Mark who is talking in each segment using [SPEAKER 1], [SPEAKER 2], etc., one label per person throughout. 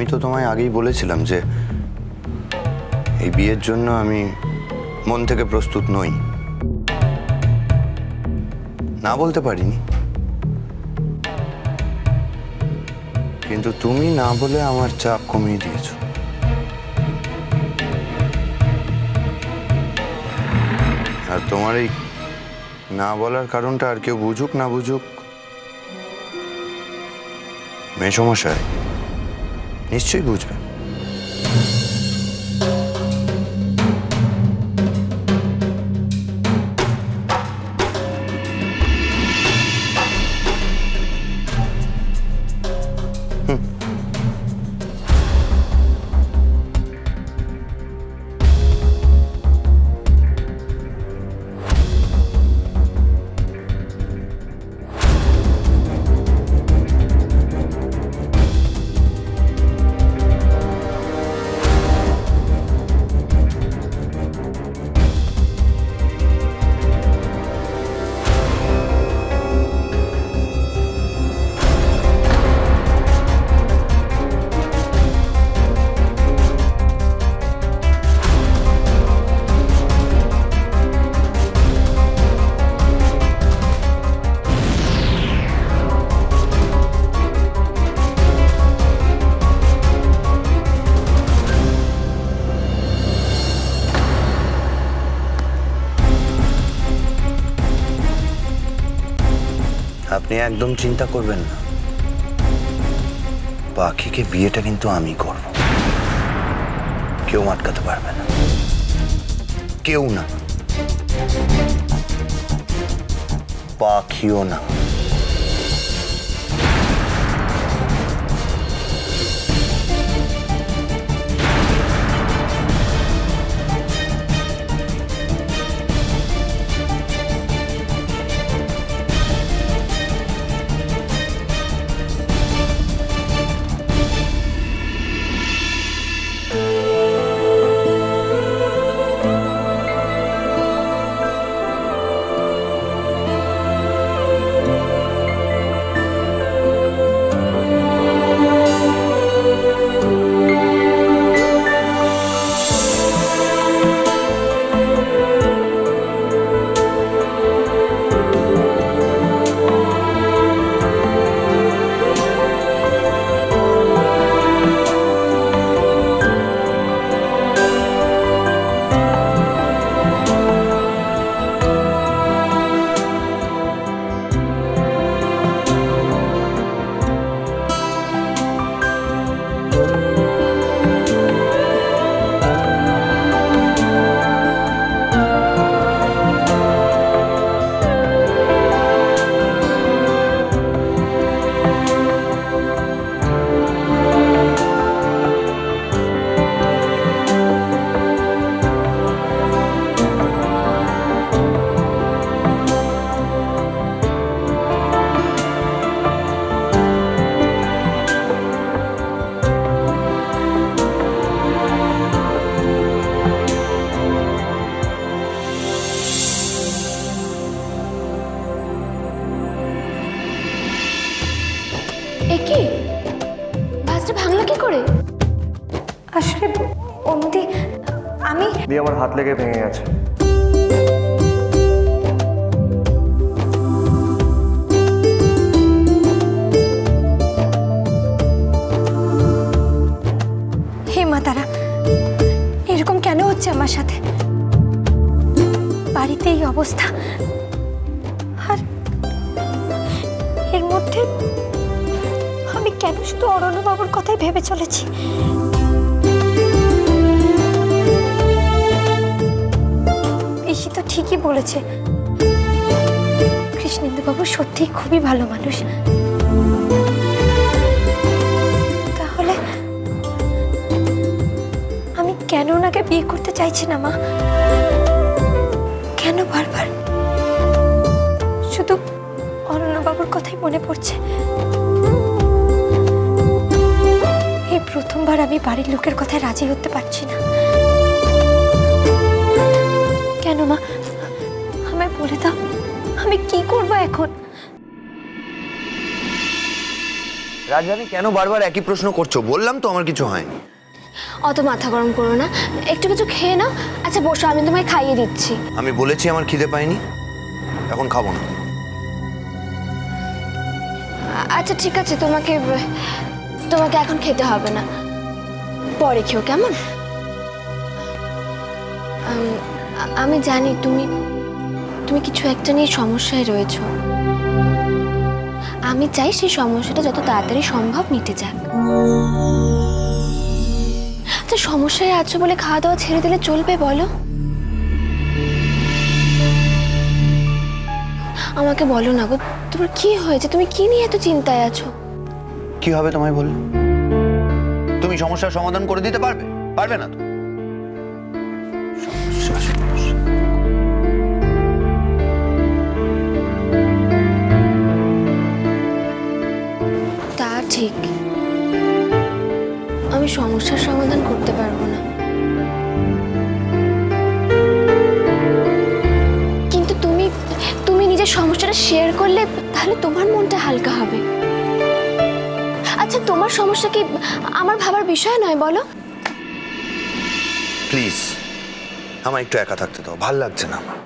[SPEAKER 1] আমি তো তোমায় আগেই বলেছিলাম যে এই বিয়ের জন্য আমি মন থেকে প্রস্তুত নই। না বলতে পারিনি। কিন্তু তুমি না বলে আমার চাপ কমিয়ে দিয়েছ। আর তোমার এই না বলার কারণটা আর কেউ বুঝুক না বুঝুক, মেসমশাই নিশ্চয়ই বুঝবে আপনি একদম চিন্তা করবেন না। পাখিকে বিয়েটা কিন্তু আমি করব। কেউ আটকাতে পারবে না। কেউ না। পাখিও না।
[SPEAKER 2] আমার হাত লেগে ভেঙে গেছে।
[SPEAKER 3] হে মা তারা, এরকম কেন হচ্ছে আমার সাথে? বাড়িতে এই অবস্থা? আর এর মধ্যে আমি কেন শুধু অরণ্যবাবুর কথাই ভেবে চলেছি? তো ঠিকই বলেছে। কৃষ্ণেন্দুবাবু সত্যিই খুবই ভালো মানুষ। তাহলে আমি কেন ওনাকে বিয়ে করতে চাইছি না, মা? কেন বারবার? শুধু অরণ্যবাবুর কথাই মনে পড়ছে। এই প্রথমবার আমি বাড়ির লোকের কথায় রাজি হতে পারছি না। কেন মা? আমায় বলে দাও আমি কি করব এখন?
[SPEAKER 1] রাজধানী কেন বারবার একই প্রশ্ন করছ? বললাম তো আমার কিছু হয়নি।
[SPEAKER 4] অত মাথা গরম করো না। একটু কিছু খেয়ে নাও। আচ্ছা বসো আমি তোমায় খাইয়ে দিচ্ছি।
[SPEAKER 1] আমি বলেছি আমার খিদে পাইনি এখন খাব না।
[SPEAKER 4] আচ্ছা ঠিক আছে তোমাকে তোমাকে এখন খেতে হবে না। পরে খেও কেমন? আম, জানি তুমি তুমি কিছু একটা নিয়ে সমস্যায় রয়েছো। আমি চাই সেই সমস্যাটা যত তাড়াতাড়ি সম্ভব মিটে যাক। আচ্ছা সমস্যায় আছো বলে খাওয়া দাওয়া ছেড়ে দিলে চলবে বলো? আমাকে বলো না গো তোমার কি হয়েছে? তুমি কি নিয়ে এত চিন্তায় আছো?
[SPEAKER 1] কি হবে তোমায় বললে? তুমি সমস্যার সমাধান করে দিতে পারবে? পারবে না তো?
[SPEAKER 4] ঠিক। আমি সমস্যার সমাধান করতে পারব না। কিন্তু তুমি তুমি নিজের সমস্যাটা শেয়ার করলে তাহলে তোমার মনটা হালকা হবে। আচ্ছা তোমার সমস্যা কি আমার ভাবার বিষয় নয়, বলো।
[SPEAKER 1] প্লিজ আমার একটু একা থাকতে দাও, ভালো লাগছে না আমার
[SPEAKER 4] আমার।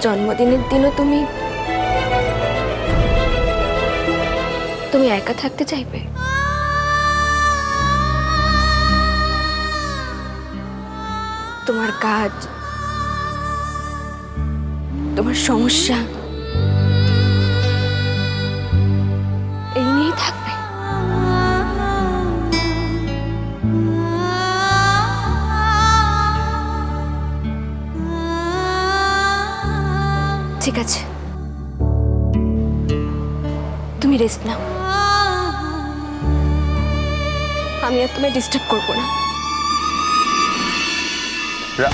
[SPEAKER 4] জন্মদিনের দিনও তুমি তুমি একা থাকতে চাইবে? তোমার কাজ তোমার সমস্যা ঠিক আছে। তুমি রেস্ট নাও। আমি আর তোমায় ডিস্টার্ব করব না।
[SPEAKER 1] রা-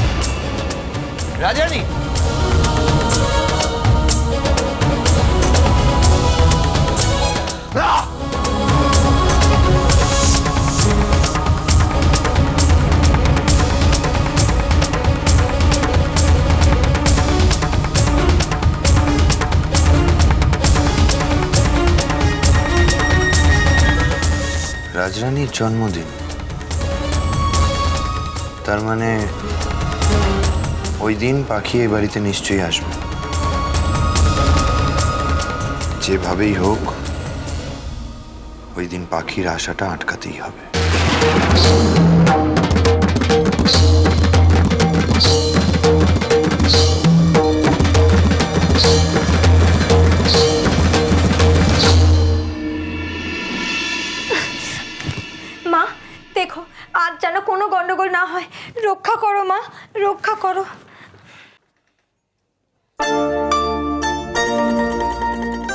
[SPEAKER 1] রাজরানীর জন্মদিন। তার মানে ওই দিন পাখি এই বাড়িতে নিশ্চয়ই আসবে। যেভাবেই হোক, ওই দিন পাখির আশাটা আটকাতেই হবে।
[SPEAKER 3] কোনো না হয়। রক্ষা করো মা রক্ষা করো।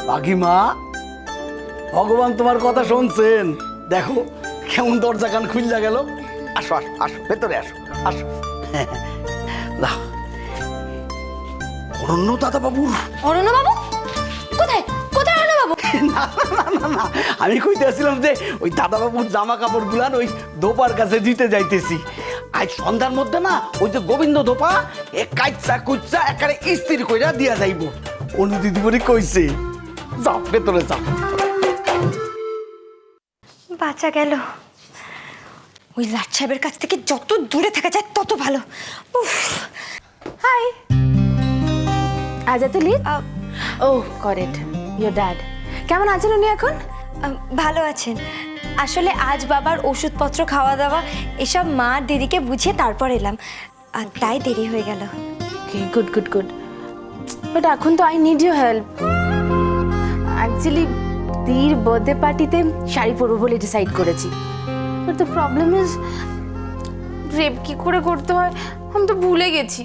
[SPEAKER 2] পাখিমা ভগবান তোমার কথা শুনছেন। দেখো কেমন দরজা কান খুললা গেল। আসো আসো আসো ভেতরে আসো আসো। অরণ্য দাদা বাবু।
[SPEAKER 4] অরণ্য বাবু কোথায়? কোথায় অরণ্য বাবু
[SPEAKER 2] না না না না আমি কইতে আসছিলাম যে ওই দাদা বাবুর জামা কাপড় গুলান ওই দোপার কাছে দিতে যাইতেছি। আজ সন্ধ্যার মধ্যে না ওই যে গোবিন্দ ধোপা এ কাইচা কুচা একারে ইস্ত্রি কইরা দিয়া যাইব। অনু দিদিমণি কইছে যাও ভেতরে যাও।
[SPEAKER 3] বাঁচা গেল। ওই লাট সাহেবের কাছ থেকে যত দূরে থাকা যায় তত ভালো। উফ। হাই।
[SPEAKER 5] আজ এত লিট ও করেক্ট ইয়োর ড্যাড কেমন আছেন উনি এখন?
[SPEAKER 3] ভালো আছেন। আসলে আজ বাবার ওষুধপত্র খাওয়া দাওয়া এসব মা দিদিকে বুঝিয়ে তারপর এলাম। আর তাই দেরি হয়ে গেল।
[SPEAKER 5] গুড গুড গুড বাট এখন তো I need you help actually their birthday পার্টিতে শাড়ি পরবো বলে ডিসাইড করেছি। বাট দ্য প্রবলেম ইজ রেপ কি করে করতে হয়? আমি তো ভুলে গেছি।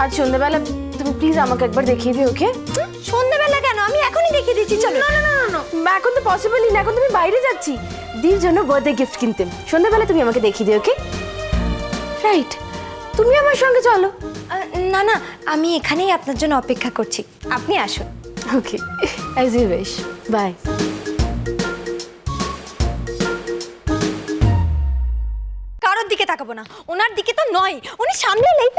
[SPEAKER 5] আর সন্ধ্যাবেলা তুমি প্লিজ আমাকে একবার দেখিয়ে দিও ওকে
[SPEAKER 3] সন্ধ্যাবেলা কেন? আমি এখনই দেখিয়ে দিচ্ছি চলো।
[SPEAKER 5] না না না না এখন তো পসিবলই না এখন তুমি বাইরে যাচ্ছি। দির জন্য বার্থডে গিফট কিনতে। সন্ধ্যাবেলা তুমি আমাকে দেখিয়ে দিও ওকে রাইট তুমি আমার সঙ্গে চলো।
[SPEAKER 3] না না আমি এখানেই আপনার জন্য অপেক্ষা করছি। আপনি আসুন।
[SPEAKER 5] Okay as you wish bye
[SPEAKER 3] কারোর দিকে তাকাবো না। ওনার দিকে তো নয় উনি সামনে এলেই